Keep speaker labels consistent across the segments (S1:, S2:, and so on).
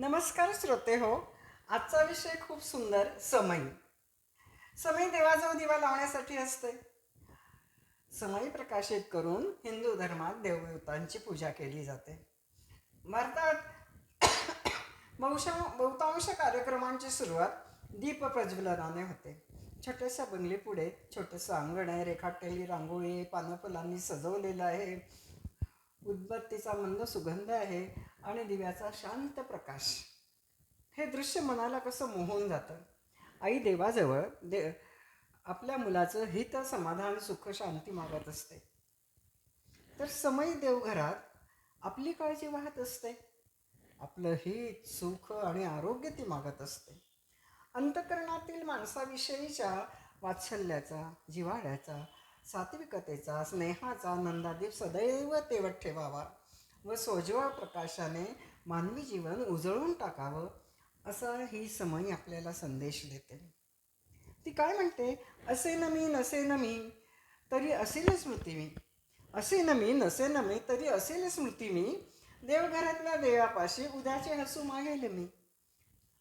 S1: नमस्कार श्रोते हो आजचा विषय खूप सुंदर समई. समई देवाजवळ दिवा लावण्यासाठी असते. समई प्रकाशित करून हिंदू धर्मात देवदेवतांची पूजा केली जाते. भारतात बहुश बहुतांश कार्यक्रमांची सुरुवात दीप प्रज्वलनाने होते. छोट्याशा बंगली पुढे छोटंसं अंगण आहे रेखाटलेली रांगोळी पानफुलांनी सजवलेलं आहे. उदबत्तीचा मंद सुगंध आहे. आणि दिव्याचा शांत प्रकाश. हे दृश्य मनाला कसं मोहून जातं? आई देवाजवळ दे आपल्या मुलाचं हित समाधान सुख शांती मागत असते. तर समय देवघरात आपली काळजी वाहत असते. आपलं हित सुख आणि आरोग्य ती मागत असते. अंतकरणातील माणसाविषयीच्या वात्सल्याचा जिवाळ्याचा सात्विकतेचा स्नेहाचा नंदादीप सदैव तेवट ठेवावा. व सोजवा प्रकाशाने मानवी जीवन उजळून टाकावं असा ही समय आपल्याला संदेश देते. ती काय म्हणते? असे न मी नसे न मी तरी असेल स्मृती मी. असे न मी नसे न मी तरी असेल स्मृती मी. देवघरातल्या देवापाशी उद्याचे हसू मागेल मी.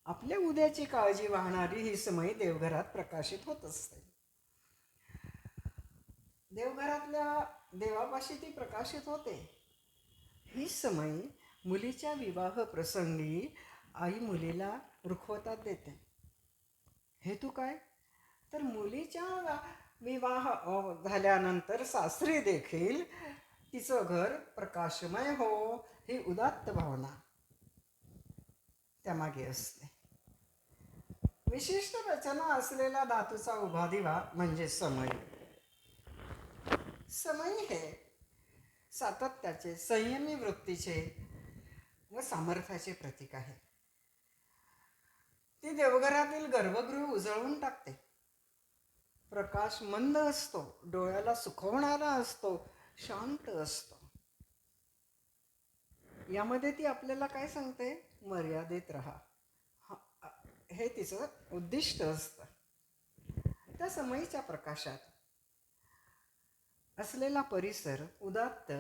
S1: आपल्या उद्याची काळजी वाहणारी ही समयी देवघरात प्रकाशित होत असते. देवघरातल्या देवापाशी ती प्रकाशित होते. ही समयी मुलीच्या विवाह प्रसंगी आई मुलीला रुखवतात देते. हेतू काय? तर मुलीच्या विवाह झाल्यानंतर सासरी देखील तिचं घर प्रकाशमय हो ही उदात्त भावना त्यामागे असते. विशिष्ट रचना असलेला धातूचा उभा दिवा म्हणजे समय समय हे सातत्याचे संयमी वृत्तीचे व सामर्थ्याचे प्रतीक आहे. ती देवघरातील गर्भगृह उजळून टाकते. प्रकाश मंद असतो डोळ्याला सुखवणारा असतो शांत असतो. यामध्ये ती आपल्याला काय सांगते? मर्यादेत राहा. हे तिचं उद्दिष्ट असतं. त्या समयीच्या प्रकाशात असलेला परिसर उदात्त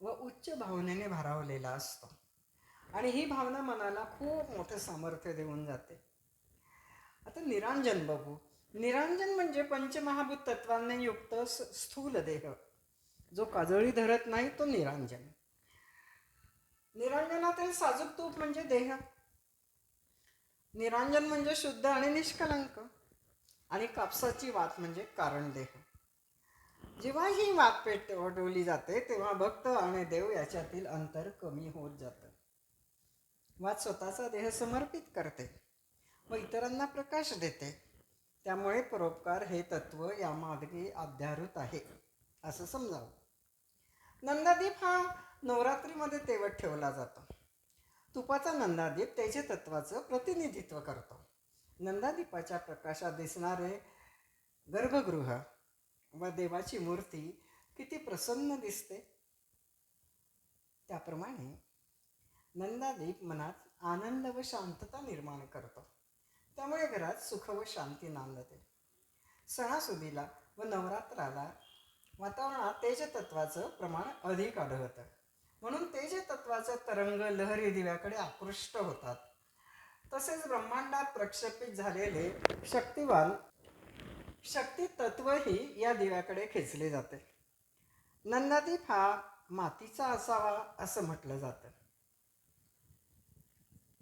S1: व उच्च भावनेने भारावलेला असतो. आणि ही भावना मनाला खूप मोठं सामर्थ्य देऊन जाते. आता निरांजन बघू. निरांजन म्हणजे पंचमहाभूत तत्वांनी युक्त स्थूल देह. जो काजळी धरत नाही तो निरांजन. निरांजनातील साजूक तूप म्हणजे देह. निरांजन म्हणजे शुद्ध आणि निष्कलंक. आणि कापसाची वात म्हणजे कारण देह. जेव्हा ही वात पेटवली जाते तेव्हा भक्त आणि देव याच्यातील अंतर कमी होत जातं. वाद स्वतःचा देह समर्पित करते व इतरांना प्रकाश देते. त्यामुळे परोपकार हे तत्व यामागे अध्यारूत आहे असं समजावं. नंदादीप हा नवरात्रीमध्ये तेवट ठेवला जातो. तुपाचा नंदादीप त्याच्या तत्वाचं प्रतिनिधित्व करतो. नंदादीपाच्या प्रकाशात दिसणारे गर्भगृह व देवाची मूर्ती किती प्रसन्न दिसते. त्याप्रमाणे नंदादीप मनात आनंद व शांतता निर्माण करतो. त्यामुळे घरात सुख व शांती नांदते. सणासुदीला व नवरात्राला वातावरणात तेजतत्वाचं प्रमाण अधिक आढळतं. म्हणून तेजतत्वाचं तरंग लहरी दिव्याकडे आकृष्ट होतात. तसेच ब्रह्मांडात प्रक्षेपित झालेले शक्तिवान शक्ती तत्वही या दिव्याकडे खेचले जाते. नंदादीप हा मातीचा असावा असं म्हटलं जातं.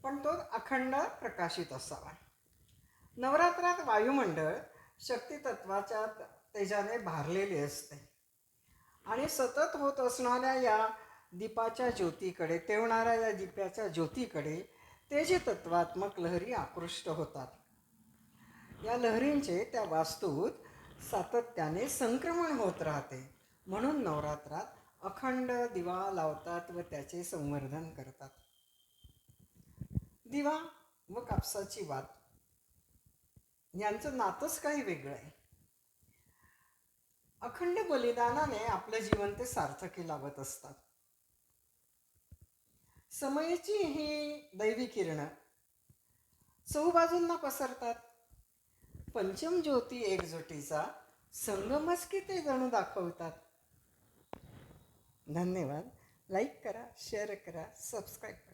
S1: पण तो अखंड प्रकाशित असावा. नवरात्रात वायुमंडळ शक्तितत्वाच्या तेजाने भारलेले असते. आणि सतत होत असणाऱ्या या दीपाच्या ज्योतीकडे तेवणाऱ्या या दीपाच्या ज्योतीकडे तेज तत्वात्मक लहरी आकृष्ट होतात. या लहरींचे त्या वास्तूत सातत्याने संक्रमण होत राहते. म्हणून नवरात्रात अखंड दिवा लावतात व त्याचे संवर्धन करतात. दिवा व कापसाची वात यांचं नातंच काही वेगळं आहे. अखंड बलिदानाने आपलं जीवन ते सार्थकी लावत असतात. समयीची ही दैवी किरणं चहूबाजूंना पसरतात. पंचम ज्योती एकजुटीचा संगमच की ते जणू दाखवतात? धन्यवाद. लाईक करा शेअर करा सबस्क्राईब करा.